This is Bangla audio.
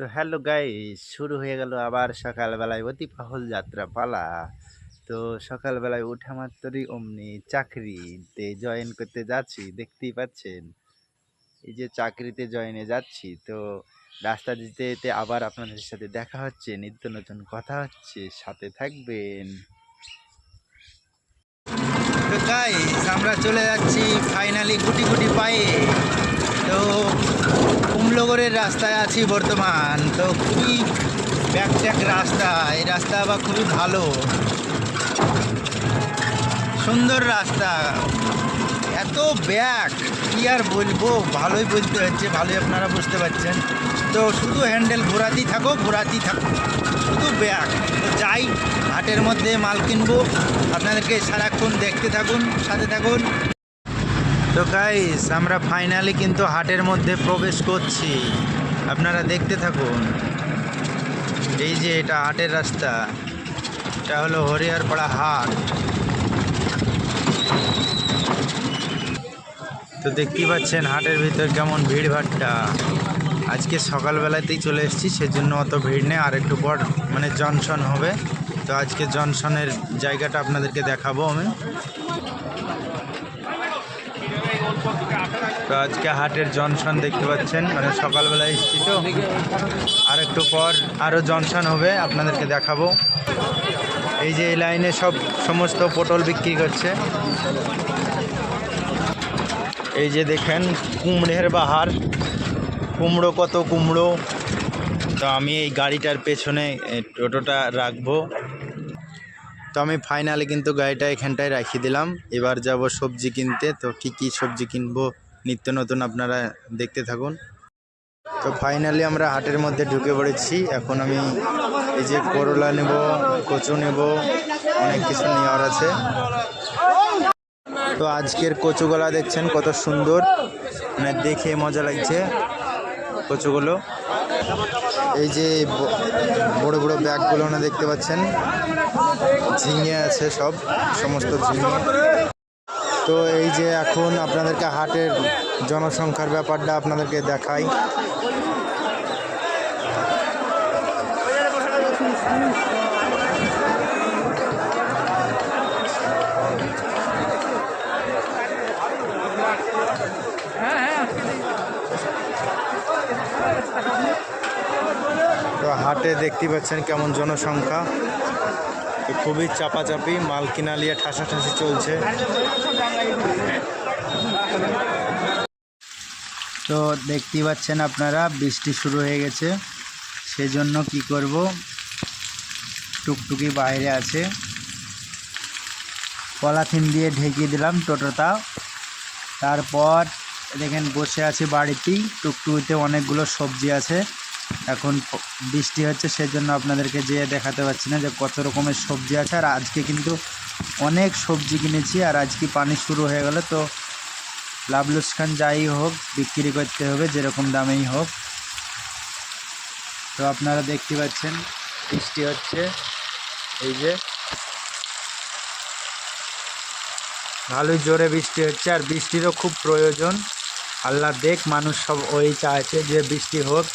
তো হ্যালো গাই শুরু হয়ে গেল আবার সকালবেলায় অতি পাহল যাত্রা পালা তো সকালবেলায় ওঠা মাত্রই অমনি চাকরিতে জয়েন করতে যাচ্ছি, দেখতেই পাচ্ছেন। এই যে চাকরিতে জয়েনে যাচ্ছি, তো রাস্তা দিতে যেতে আবার আপনাদের সাথে দেখা হচ্ছে, নিত্য নতুন কথা হচ্ছে, সাথে থাকবেন। তো গাইস আমরা চলে যাচ্ছি ফাইনালি গুটি গুটি পায়ে। তো কুমলোগড়ের রাস্তায় আছি বর্তমান। তো খুবই ব্যাকট্যাক রাস্তা। এই রাস্তা আবার খুবই ভালো। সুন্দর রাস্তা। এত ব্যাক, কি আর বলব? ভালোই বলতে হচ্ছে, ভালোই আপনারা বুঝতে পারছেন। তো শুধু হ্যান্ডেল ঘোরাতেই থাকো ঘোরাতেই থাকো। শুধু ব্যাক। তো যাই, হাটের মধ্যে মাল কিনবো। আপনাদেরকে সারাক্ষণ দেখতে থাকুন, সাথে থাকুন। তো গাইস আমরা ফাইনালি কিন্তু হাটের মধ্যে প্রবেশ করছি। আপনারা দেখতে থাকুন। এই যে এটা হাটের রাস্তা। এটা হলো হরিয়ারপাড়া হাট। তো দেখতেই পাচ্ছেন হাটের ভিতর কেমন ভিড় ভাট্টা আজকে সকালবেলাতেই চলে এসেছি, সেজন্য অত ভিড় নেই, আর একটু পর মানে জনসন হবে। তো আজকে জনসনের জায়গাটা আপনাদেরকে দেখাবো আমি। তো আজকে হাটের জনসন দেখতে পাচ্ছেন। মানে সকালবেলা এসেছি তো। আর একটু পর আরও জনসন হবে, আপনাদেরকে দেখাবো। এই যে এই লাইনে সব সমস্ত পটল বিক্রি করছে। এই যে দেখেন, কুমড়ের বাহার। কুমড়ো কত কুমড়ো। তো আমি এই গাড়িটার পেছনে টোটোটা রাখব। তো আমি ফাইনালি কিন্তু গাড়িটা এখানটায় রাখিয়ে দিলাম। এবার যাব সবজি কিনতে। তো কি কি সবজি কিনবো, নিত্য নতুন আপনারা দেখতে থাকুন। তো ফাইনালি আমরা হাটের মধ্যে ঢুকে পড়েছি। এখন আমি এই যে করলা নেব, কচু নেব, অনেক কিছু নেওয়ার আছে। তো আজকের কচুগুলা দেখছেন কত সুন্দর। মানে দেখে মজা লাগছে কচুগুলো। এই যে বড় বড় ব্যাগগুলো না দেখতে পাচ্ছেন। ঝিঙে আছে সব, সমস্ত ঝিঙে। তো এই যে এখন আপনাদেরকে হাটের জনসংখ্যার ব্যাপারটা আপনাদেরকে দেখাই। তো হাটে দেখতে পাচ্ছেন কেমন জনসংখ্যা। তো খুবই চাপাচাপি, মাল নিয়ে ঠাসাঠাসি চলছে। তো দেখতে পাচ্ছেন আপনারা, বৃষ্টি শুরু হয়ে গেছে। সেজন্য কি করব? টুকটুকি বাইরে আছে। পলাথিন দিয়ে ঢেকে দিলাম টোটোটা। তারপর দেখেন বসে আছে বাড়িতেই। টুকটুকিতে অনেকগুলো সবজি আছে। এখন বৃষ্টি হচ্ছে, সেজন্য আপনাদেরকে যেয়ে দেখাতে পারছি না যে কত রকমের সবজি আছে। আর আজকে কিন্তু অনেক সবজি কিনেছি, আর আজকে পানি শুরু হয়ে গেল, তো লাভ লোকসান যাই হোক, বিক্রি করতে হবে, যেরকম দামেই হোক। তো আপনারা দেখতে পাচ্ছেন, বৃষ্টি হচ্ছে, এই যে। ভালোই জোরে বৃষ্টি হচ্ছে, আর বৃষ্টিরও খুব প্রয়োজন। আল্লাহ দেখ, মানুষ সব ওই চাইছে যে বৃষ্টি হোক।